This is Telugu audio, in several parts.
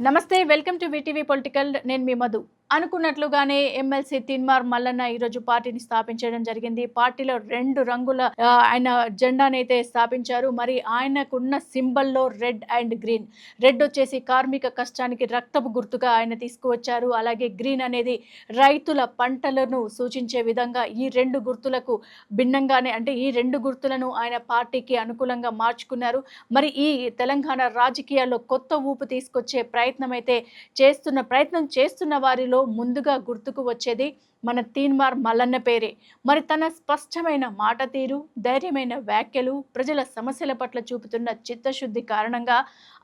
నమస్తే వెల్కమ్ టు విటీవీ పొలిటికల్ నేను మీ మధు. అనుకున్నట్లుగానే ఎమ్మెల్సీ తిన్మార్ మల్లన్న ఈరోజు పార్టీని స్థాపించడం జరిగింది. పార్టీలో రెండు రంగుల ఆయన జెండానైతే స్థాపించారు. మరి ఆయనకున్న సింబల్లో రెడ్ అండ్ గ్రీన్. రెడ్ వచ్చేసి కార్మిక కష్టానికి రక్తపు గుర్తుగా ఆయన తీసుకువచ్చారు. అలాగే గ్రీన్ అనేది రైతుల పంటలను సూచించే విధంగా ఈ రెండు గుర్తులకు భిన్నంగానే అంటే ఈ రెండు గుర్తులను ఆయన పార్టీకి అనుకూలంగా మార్చుకున్నారు. మరి ఈ తెలంగాణ రాజకీయాల్లో కొత్త ఊపు తీసుకొచ్చే ప్రయత్నం అయితే చేస్తున్న ప్రయత్నం చేస్తున్న వారిలో ముందుగా గుర్తుకు వచ్చేది మన తీన్మార్ మల్లన్న పేరే. మరి తన స్పష్టమైన మాట తీరు ధైర్యమైన వ్యాఖ్యలు ప్రజల సమస్యల పట్ల చూపుతున్న చిత్తశుద్ధి కారణంగా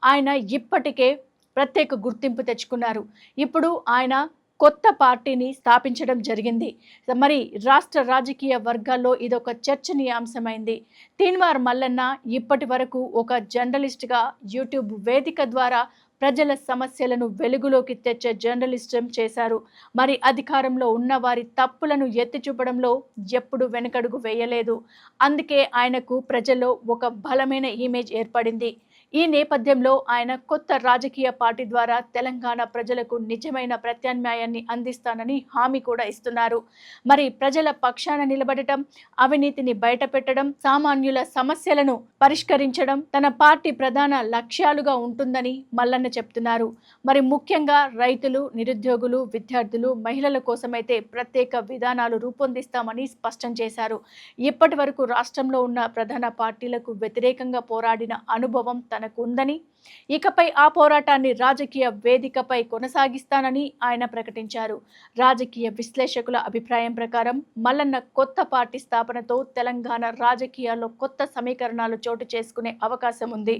ఆయన ఇప్పటికే ప్రత్యేక గుర్తింపు తెచ్చుకున్నారు. ఇప్పుడు ఆయన కొత్త పార్టీని స్థాపించడం జరిగింది. మరి రాష్ట్ర రాజకీయ వర్గాల్లో ఇదొక చర్చనీయాంశమైంది. తీన్వార్ మల్లన్న ఇప్పటి వరకు ఒక జర్నలిస్ట్గా యూట్యూబ్ వేదిక ద్వారా ప్రజల సమస్యలను వెలుగులోకి తెచ్చే జర్నలిస్టం చేశారు. మరి అధికారంలో ఉన్న వారి తప్పులను ఎత్తి చూపడంలో ఎప్పుడు వెనకడుగు వేయలేదు. అందుకే ఆయనకు ప్రజల్లో ఒక బలమైన ఇమేజ్ ఏర్పడింది. ఈ నేపథ్యంలో ఆయన కొత్త రాజకీయ పార్టీ ద్వారా తెలంగాణ ప్రజలకు నిజమైన ప్రత్యామ్నాయాన్ని అందిస్తానని హామీ కూడా ఇస్తున్నారు. మరి ప్రజల పక్షాన నిలబడటం అవినీతిని బయటపెట్టడం సామాన్యుల సమస్యలను పరిష్కరించడం తన పార్టీ ప్రధాన లక్ష్యాలుగా ఉంటుందని మల్లన్న చెప్తున్నారు. మరి ముఖ్యంగా రైతులు నిరుద్యోగులు విద్యార్థులు మహిళల కోసమైతే ప్రత్యేక విధానాలు రూపొందిస్తామని స్పష్టం చేశారు. ఇప్పటి వరకు రాష్ట్రంలో ఉన్న ప్రధాన పార్టీలకు వ్యతిరేకంగా పోరాడిన అనుభవం తనకు ఉందని ఇకపై ఆ పోరాటాన్ని రాజకీయ వేదికపై కొనసాగిస్తానని ఆయన ప్రకటించారు. రాజకీయ విశ్లేషకుల అభిప్రాయం ప్రకారం మల్లన్న కొత్త పార్టీ స్థాపనతో తెలంగాణ రాజకీయాల్లో కొత్త సమీకరణాలు చోటు చేసుకునే అవకాశం ఉంది.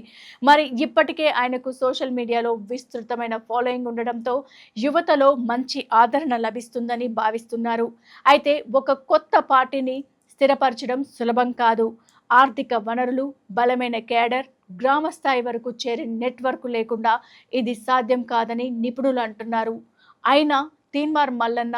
మరి ఇప్పటికే ఆయనకు సోషల్ మీడియాలో విస్తృతమైన ఫాలోయింగ్ ఉండడంతో యువతలో మంచి ఆదరణ లభిస్తుందని భావిస్తున్నారు. అయితే ఒక కొత్త పార్టీని స్థిరపరచడం సులభం కాదు. ఆర్థిక వనరులు బలమైన కేడర్ గ్రామ స్థాయి వరకు చేరే నెట్వర్క్ లేకుండా ఇది సాధ్యం కాదని నిపుణులు అంటున్నారు. అయినా తీన్మార్ మల్లన్న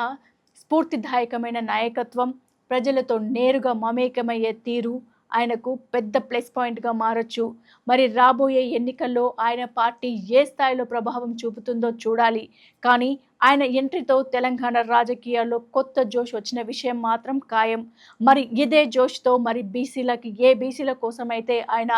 స్ఫూర్తిదాయకమైన నాయకత్వం ప్రజలతో నేరుగా మమేకమయ్యే తీరు ఆయనకు పెద్ద ప్లస్ పాయింట్గా మారచ్చు. మరి రాబోయే ఎన్నికల్లో ఆయన పార్టీ ఏ స్థాయిలో ప్రభావం చూపుతుందో చూడాలి. కానీ ఆయన ఎంట్రీతో తెలంగాణ రాజకీయాల్లో కొత్త జోష్ వచ్చిన విషయం మాత్రం ఖాయం. మరి ఇదే జోష్తో మరి బీసీలకి ఏ బీసీల కోసమైతే ఆయన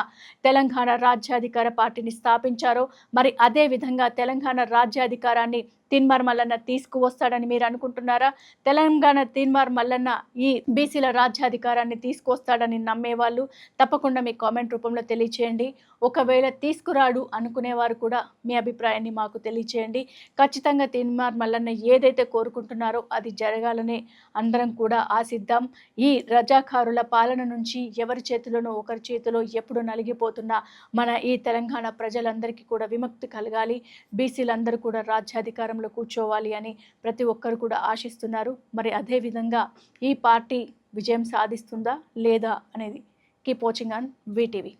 తెలంగాణ రాజ్యాధికార పార్టీని స్థాపించారో మరి అదే విధంగా తెలంగాణ రాజ్యాధికారాన్ని తిన్మార్ మల్లన్న తీసుకువస్తాడని మీరు అనుకుంటున్నారా? తెలంగాణ తిన్మార్ మల్లన్న ఈ బీసీల రాజ్యాధికారాన్ని తీసుకొస్తాడని నమ్మేవాళ్ళు? తప్పకుండా మీ కామెంట్ రూపంలో తెలియచేయండి. ఒకవేళ తీసుకురాడు అనుకునేవారు కూడా మీ అభిప్రాయాన్ని మాకు తెలియచేయండి. ఖచ్చితంగా తిన్మార్ మల్లన్న ఏదైతే కోరుకుంటున్నారో అది జరగాలని అందరం కూడా ఆశిద్దాం. ఈ రజాకారుల పాలన నుంచి ఎవరి చేతిలోనో ఒకరి చేతిలో ఎప్పుడు నలిగిపోతున్న మన ఈ తెలంగాణ ప్రజలందరికీ కూడా విముక్తి కలగాలి. బీసీలందరూ కూడా రాజ్యాధికారంలో కూర్చోవాలి అని ప్రతి ఒక్కరు కూడా ఆశిస్తున్నారు. మరి అదేవిధంగా ఈ పార్టీ విజయం సాధిస్తుందా లేదా అనేది. Keep watching on VTV